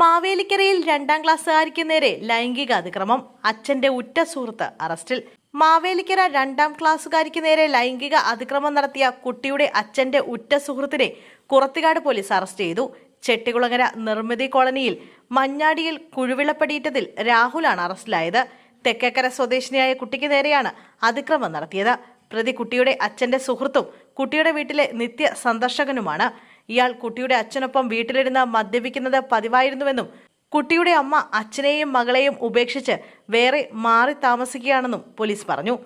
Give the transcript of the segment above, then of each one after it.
മാവേലിക്കരയിൽ രണ്ടാം ക്ലാസ്സുകാരിക്ക് നേരെ ലൈംഗിക അതിക്രമം. അച്ഛന്റെ ഉറ്റ സുഹൃത്ത് അറസ്റ്റിൽ. മാവേലിക്കര രണ്ടാം ക്ലാസ്സുകാരിക്ക് നേരെ ലൈംഗിക അതിക്രമം നടത്തിയ കുട്ടിയുടെ അച്ഛന്റെ ഉറ്റ സുഹൃത്തിനെ കുറത്തിക്കാട് പോലീസ് അറസ്റ്റ് ചെയ്തു. ചെട്ടികുളങ്ങര നിർമ്മിതി കോളനിയിൽ മഞ്ഞാടിയിൽ കുഴുവിളപ്പടിയിട്ടതിൽ രാഹുലാണ് അറസ്റ്റിലായത്. തെക്കേക്കര സ്വദേശിനിയായ കുട്ടിക്ക് നേരെയാണ് അതിക്രമം നടത്തിയത്. പ്രതി കുട്ടിയുടെ അച്ഛന്റെ സുഹൃത്തും കുട്ടിയുടെ വീട്ടിലെ നിത്യ സന്ദർശകനുമാണ് ഇയാൾ കുട്ടിയുടെ അച്ഛനൊപ്പം വീട്ടിലിരുന്ന് മദ്യപിക്കുന്നത് പതിവായിരുന്നുവെന്നും കുട്ടിയുടെ അമ്മ അച്ഛനെയും മകളെയും ഉപേക്ഷിച്ച് വേറെ മാറി താമസിക്കുകയാണെന്നും പോലീസ് പറഞ്ഞു.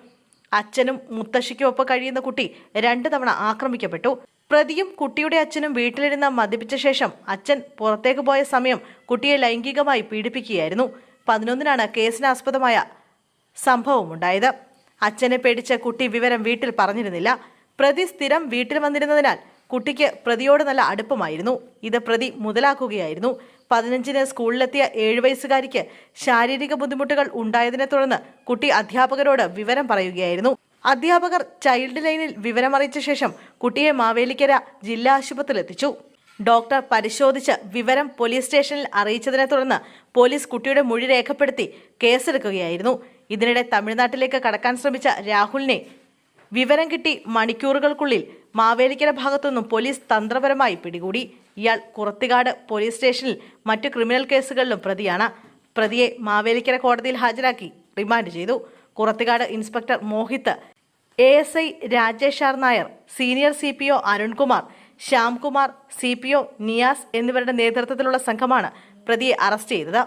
അച്ഛനും മുത്തശ്ശിക്കുമൊപ്പം കഴിയുന്ന കുട്ടി രണ്ടു തവണ ആക്രമിക്കപ്പെട്ടു. പ്രതിയും കുട്ടിയുടെ അച്ഛനും വീട്ടിലിരുന്ന് മദ്യപിച്ച ശേഷം അച്ഛൻ പുറത്തേക്ക് പോയ സമയം കുട്ടിയെ ലൈംഗികമായി പീഡിപ്പിക്കുകയായിരുന്നു. പതിനൊന്നിനാണ് കേസിനാസ്പദമായ സംഭവമുണ്ടായത്. അച്ഛനെ പേടിച്ച കുട്ടി വിവരം വീട്ടിൽ പറഞ്ഞിരുന്നില്ല. പ്രതി സ്ഥിരം വീട്ടിൽ വന്നിരുന്നതിനാൽ കുട്ടിക്ക് പ്രതിയോട് നല്ല അടുപ്പമായിരുന്നു. ഇത് പ്രതി മുതലാക്കുകയായിരുന്നു. പതിനഞ്ചിന് സ്കൂളിലെത്തിയ ഏഴ് വയസ്സുകാരിക്ക് ശാരീരിക ബുദ്ധിമുട്ടുകൾ ഉണ്ടായതിനെ തുടർന്ന് കുട്ടി അധ്യാപകരോട് വിവരം പറയുകയായിരുന്നു. അധ്യാപകർ ചൈൽഡ് ലൈനിൽ വിവരമറിയിച്ച ശേഷം കുട്ടിയെ മാവേലിക്കര ജില്ലാ ആശുപത്രിയിൽ എത്തിച്ചു ഡോക്ടർ പരിശോധിച്ച് വിവരം പോലീസ് സ്റ്റേഷനിൽ അറിയിച്ചതിനെ തുടർന്ന് പോലീസ് കുട്ടിയുടെ മൊഴി രേഖപ്പെടുത്തി കേസെടുക്കുകയായിരുന്നു. ഇതിനിടെ തമിഴ്നാട്ടിലേക്ക് കടക്കാൻ ശ്രമിച്ച രാഹുലിനെ വിവരം കിട്ടി മണിക്കൂറുകൾക്കുള്ളിൽ മാവേലിക്കര ഭാഗത്തുനിന്നും പോലീസ് തന്ത്രപരമായി പിടികൂടി. ഇയാൾ കുറത്തിക്കാട് പോലീസ് സ്റ്റേഷനിൽ മറ്റ് ക്രിമിനൽ കേസുകളിലും പ്രതിയാണ്. പ്രതിയെ മാവേലിക്കര കോടതിയിൽ ഹാജരാക്കി റിമാൻഡ് ചെയ്തു. Kurathikkad inspector Mohith A S I Rajesh R Nair senior C P O Arunkumar Shyamkumar C P O Niyas എന്നിവരുടെ നേതൃത്വത്തിലുള്ള സംഘമാണ് പ്രതിയെ അറസ്റ്റ് ചെയ്തത്.